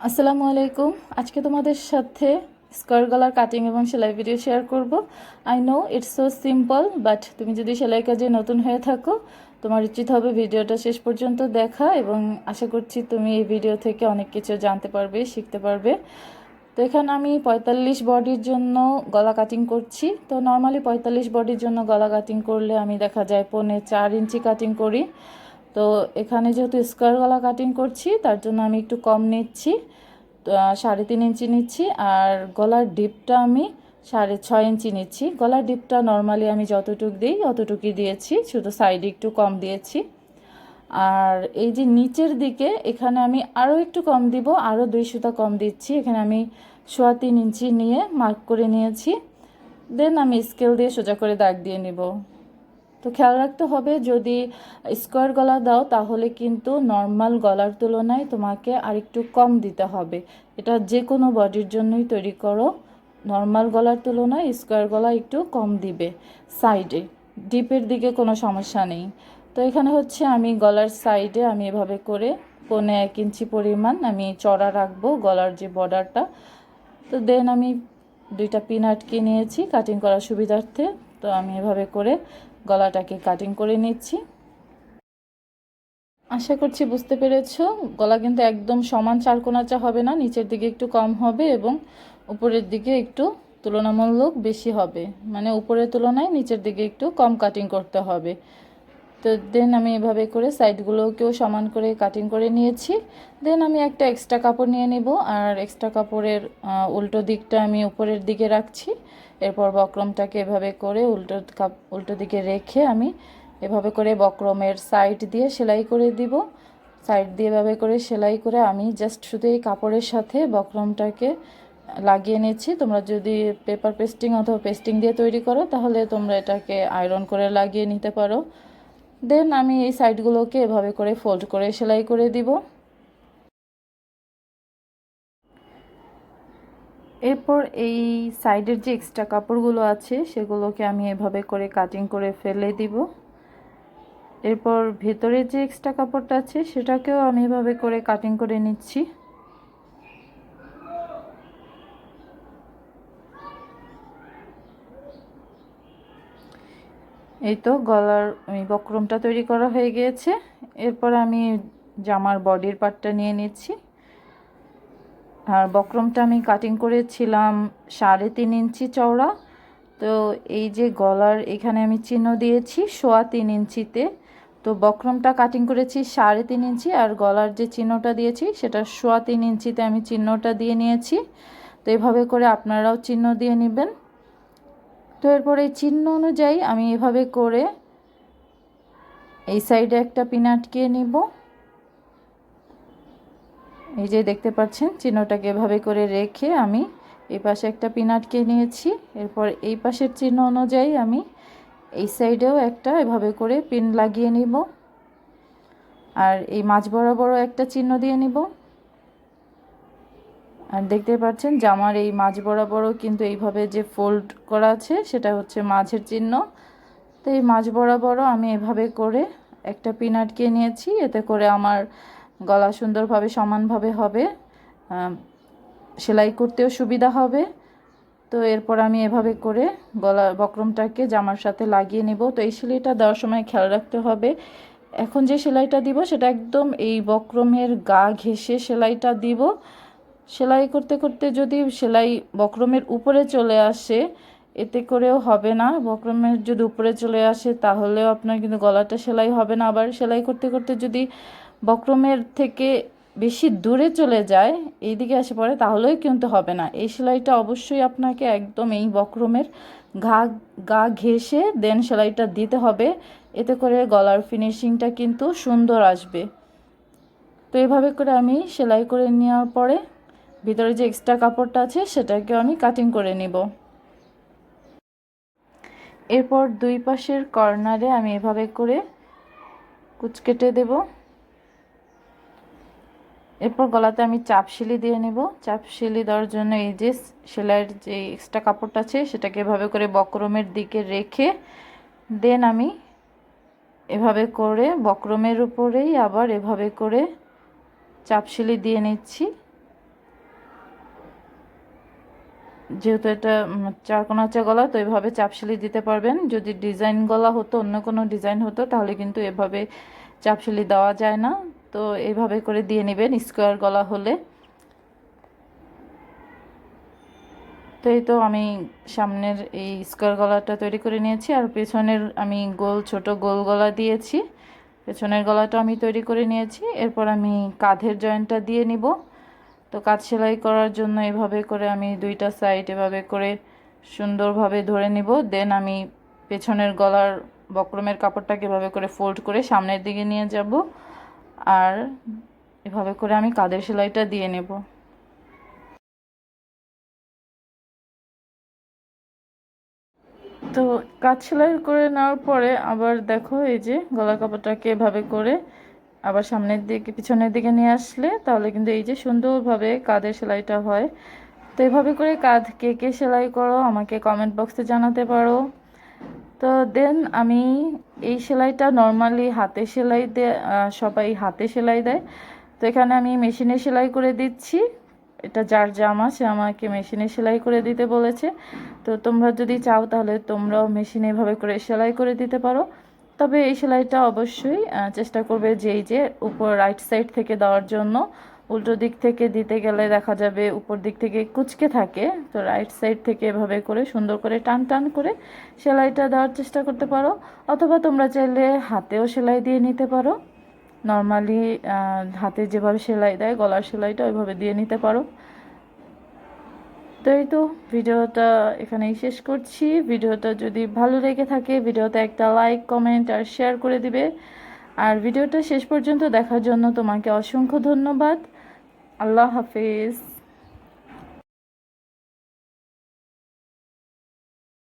আসসালামু আলাইকুম। আজকে তোমাদের সাথে স্কার্ট গলার কাটিং এবং সেলাই ভিডিও শেয়ার করব। I know it's so simple but তুমি যদি সেলাই কাজে নতুন হয়ে থাকো, তোমার উচিত হবে ভিডিওটা শেষ পর্যন্ত দেখা এবং আশা করছি তুমি এই ভিডিও থেকে অনেক কিছু জানতে পারবে, শিখতে পারবে। তো এখানে আমি পঁয়তাল্লিশ বডির জন্য গলা কাটিং করছি। তো নর্মালি পঁয়তাল্লিশ বডির জন্য গলা কাটিং করলে আমি দেখা যায় পৌনে চার ইঞ্চি কাটিং করি। তো এখানে যেহেতু স্কোয়ার গলা কাটিং করছি, তার জন্য আমি একটু কম নিচ্ছি সাড়ে তিন ইঞ্চি নিচ্ছি, আর গলার ডিপটা আমি সাড়ে ছয় ইঞ্চি নিচ্ছি। গলার ডিপটা নর্মালি আমি যতটুক দিই, অতটুকুই দিয়েছি, শুধু সাইডে একটু কম দিয়েছি। আর এই যে নিচের দিকে, এখানে আমি আরও একটু কম দিব আরও দুই সুতা কম দিচ্ছি। এখানে আমি সোয়া তিন ইঞ্চি নিয়ে মার্ক করে নিয়েছি। দেন আমি স্কেল দিয়ে সোজা করে দাগ দিয়ে নিব। তো খেয়াল রাখতে হবে, যদি স্কোয়ার গলা দাও তাহলে কিন্তু নর্মাল গলার তুলনায় তোমাকে আরেকটু কম দিতে হবে। এটা যে কোনো বডির জন্যই তৈরি করো। নর্মাল গলার তুলনায় স্কোয়ার গলা একটু কম দিবে সাইডে ডিপের দিকে কোনো সমস্যা নেই। তো এখানে হচ্ছে আমি গলার সাইডে আমি এভাবে করে পৌনে এক ইঞ্চি পরিমাণ আমি চড়া রাখব গলার যে বর্ডারটা তো দেন আমি দুইটা পিন আটকে নিয়েছি কাটিং করার সুবিধার্থে। তো আমি এভাবে করে গলাটাকে কাটিং করে নিচ্ছি। আশা করছি বুঝতে পেরেছ, গলা কিন্তু একদম সমান চারকোনাচা হবে না, নিচের দিকে একটু কম হবে এবং উপরের দিকে একটু তুলনামূলক বেশি হবে। মানে উপরের তুলনায় নিচের দিকে একটু কম কাটিং করতে হবে। তো দেন আমি এভাবে করে সাইডগুলোকেও সমান করে কাটিং করে নিয়েছি। দেন আমি একটা এক্সট্রা কাপড় নিয়ে নেব আর এক্সট্রা কাপড়ের উল্টো দিকটা আমি উপরের দিকে রাখছি। এরপর বক্রমটাকে এভাবে করে উল্টো কাপ, উল্টো দিকে রেখে আমি এভাবে করে বক্রমের সাইড দিয়ে সেলাই করে দিব। সাইড দিয়ে এভাবে করে সেলাই করে আমি জাস্ট শুধু এই কাপড়ের সাথে বক্রমটাকে লাগিয়ে নিচ্ছি। তোমরা যদি পেপার পেস্টিং অথবা পেস্টিং দিয়ে তৈরি করো, তাহলে তোমরা এটাকে আয়রন করে লাগিয়ে নিতে পারো। দেন আমি এই সাইডগুলোকে এভাবে করে ফোল্ড করে সেলাই করে দিব। এরপর এই সাইডের যে এক্সট্রা কাপড়গুলো আছে, সেগুলোকে আমি এভাবে করে কাটিং করে ফেলে দিব। এরপর ভেতরে যে এক্সট্রা কাপড়টা আছে, সেটাকেও আমি এভাবে করে কাটিং করে নিচ্ছি। এই তো গলার বক্রমটা তৈরি করা হয়ে গিয়েছে। এরপর আমি জামার বডির পার্টটা নিয়ে নিচ্ছি। আর বক্রমটা আমি কাটিং করেছিলাম সাড়ে তিন ইঞ্চি চওড়া। তো এই যে গলার এখানে আমি চিহ্ন দিয়েছি সোয়া তিন ইঞ্চিতে। তো বক্রমটা কাটিং করেছি সাড়ে তিন ইঞ্চি আর গলার যে চিহ্নটা দিয়েছি সেটা সোয়া তিন ইঞ্চিতে আমি চিহ্নটা দিয়ে নিয়েছি। তো এভাবে করে আপনারাও চিহ্ন দিয়ে নেবেন। তো এরপর এই চিহ্ন অনুযায়ী আমি এভাবে করে এই সাইডে একটা পিন আটকিয়ে নিব। এই যে দেখতে পাচ্ছেন, চিহ্নটাকে এভাবে করে রেখে আমি এই পাশে একটা পিন আটকে নিয়েছি। এরপর এই পাশের চিহ্ন অনুযায়ী আমি এই সাইডেও একটা এভাবে করে পিন লাগিয়ে নিব। আর এই মাঝ বরাবরও একটা চিহ্ন দিয়ে নিব। আর দেখতে পাচ্ছেন জামার এই মাঝ বরাবরও কিন্তু এইভাবে যে ফোল্ড করা আছে, সেটা হচ্ছে মাঝের চিহ্ন। তো এই মাঝ বরাবরও আমি এভাবে করে একটা পিন নিয়েছি, এতে করে আমার গলা সুন্দরভাবে সমানভাবে হবে সেলাই করতেও সুবিধা হবে। তো এরপর আমি এভাবে করে গলা বক্রমটাকে জামার সাথে লাগিয়ে নেব। তো এই সেলাইটা দেওয়ার সময় খেয়াল রাখতে হবে, এখন যে সেলাইটা দিব সেটা একদম এই বক্রমের গা ঘেঁষে সেলাইটা দিব। সেলাই করতে করতে যদি সেলাই বক্রমের উপরে চলে আসে, এতে করেও হবে না। বক্রমের যদি উপরে চলে আসে, তাহলেও আপনার কিন্তু গলাটা সেলাই হবে না। আবার সেলাই করতে করতে যদি বক্রমের থেকে বেশি দূরে চলে যায়, এইদিকে আসে পড়ে, তাহলেও কিন্তু হবে না। এই সেলাইটা অবশ্যই আপনাকে একদম এই বক্রমের ঘা, গা ঘেঁষে দেন সেলাইটা দিতে হবে। এতে করে গলার ফিনিশিংটা কিন্তু সুন্দর আসবে। তো এভাবে করে আমি সেলাই করে নেওয়ার পরে ভিতরে যে এক্সট্রা কাপড়টা আছে সেটাকে আমি কাটিং করে নিব। এরপর দুই পাশের কর্নারে আমি এভাবে করে কুচ কেটে দেব। এরপর গলাতে আমি চাপ সিলি দিয়ে নেব। চাপ সিলি দেওয়ার জন্য এই যে সেলাইয়ের যে এক্সট্রা কাপড়টা আছে, সেটাকে এভাবে করে বক্রমের দিকে রেখে দেন আমি এভাবে করে বক্রমের উপরেই আবার এভাবে করে চাপ সিলি দিয়ে নিচ্ছি। যেহেতু এটা চারকোনাচা গলা, তো এভাবে চাপশিলি দিতে পারবেন। যদি ডিজাইন গলা হতো, অন্য কোনো ডিজাইন হতো, তাহলে কিন্তু এভাবে চাপশিলি দেওয়া যায় না। তো এইভাবে করে দিয়ে নেবেন স্কোয়ার গলা হলে। তো এই তো আমি সামনের এই স্কোয়ার গলাটা তৈরি করে নিয়েছি, আর পেছনের আমি গোল, ছোট গোল গলা দিয়েছি। পেছনের গলাটা আমি তৈরি করে নিয়েছি। এরপর আমি কাঁধের জয়েন্টটা দিয়ে নিব। তো কাজ সেলাই করার জন্য এভাবে করে আমি দুইটা সাইড এভাবে করে সুন্দরভাবে ধরে নিব। দেন আমি পেছনের গলার বক্রমের কাপড়টাকে এভাবে করে ফোল্ড করে সামনের দিকে নিয়ে যাব। আর এভাবে করে আমি কাদের সেলাইটা দিয়ে নেব। তো কাজ সেলাই করে নেওয়ার পরে আবার দেখো এই যে গলার কাপড়টাকে এভাবে করে আবার সামনের দিকে পিছনের দিকে নিয়ে আসলে তাহলে কিন্তু এই যে সুন্দরভাবে কাঁধের সেলাইটা হয় তো এভাবে করে কাঁধ কে কে সেলাই করো আমাকে কমেন্ট বক্সে জানাতে পারো। তো দেন আমি এই সেলাইটা নর্মালি হাতে সেলাই আহ, সবাই হাতে সেলাই দেয়। তো এখানে আমি মেশিনে সেলাই করে দিচ্ছি। এটা যার জামা সে আমাকে মেশিনে সেলাই করে দিতে বলেছে। তো তোমরা যদি চাও তাহলে তোমরাও মেশিনে এভাবে করে সেলাই করে দিতে পারো। তবে এই সেলাইটা অবশ্যই চেষ্টা করবে যে এই যে উপর রাইট সাইড থেকে দেওয়ার জন্য। উল্টো দিক থেকে দিতে গেলে দেখা যাবে উপর দিক থেকে কুচকে থাকে। তো রাইট সাইড থেকে এভাবে করে সুন্দর করে টান টান করে সেলাইটা দেওয়ার চেষ্টা করতে পারো। অথবা তোমরা চাইলে হাতেও সেলাই দিয়ে নিতে পারো। নর্মালি হাতে যেভাবে সেলাই দেয়, গলার সেলাইটা ওইভাবে দিয়ে নিতে পারো। তো এই তো ভিডিওটা এখানেই শেষ করছি। ভিডিওটা যদি ভালো লেগে থাকে, ভিডিওতে একটা লাইক, কমেন্ট আর শেয়ার করে দিবে। আর ভিডিওটা শেষ পর্যন্ত দেখার জন্য তোমাকে অসংখ্য ধন্যবাদ। আল্লাহ হাফিজ।